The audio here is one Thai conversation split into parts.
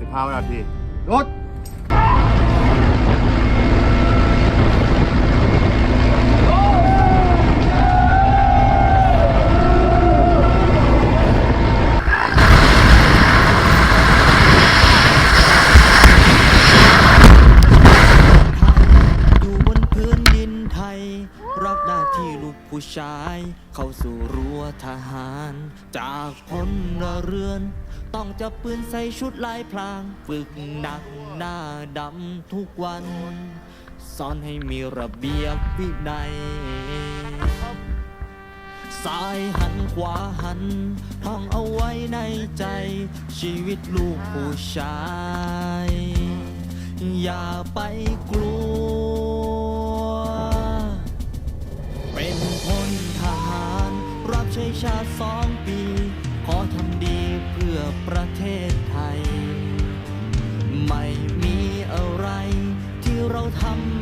สิบห้าวินาทีรถอยู่บนพื้นดินไทยรับหน้าที่ลูกผู้ชาย เข้าสู่รั้วทหาร จากพลเรือน ต้องจับปืนใส่ชุดลายพราง ฝึกหนักหน้าดำทุกวัน สอนให้มีระเบียบวินัยซ้ายหันขวาหัน ท่องเอาไว้ในใจ ชีวิตลูกผู้ชาย อย่าไปกลัว เป็นพลทหาร รับใช้ชาติสองปี ขอทำดีเพื่อประเทศไทย ไม่มีอะไรที่เราทำ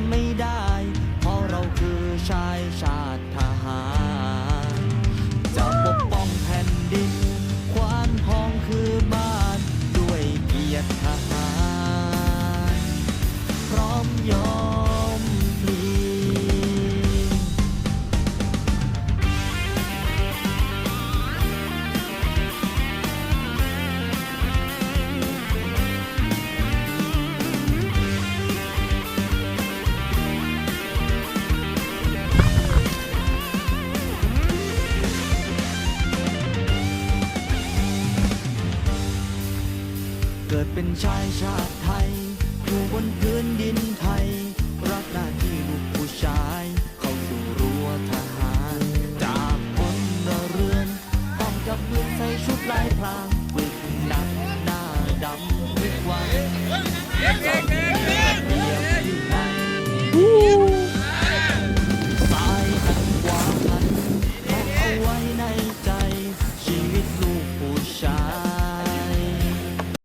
กิดเป็นชายชาติไทยอยู่บนพื้นดินไทย รักหน้าที่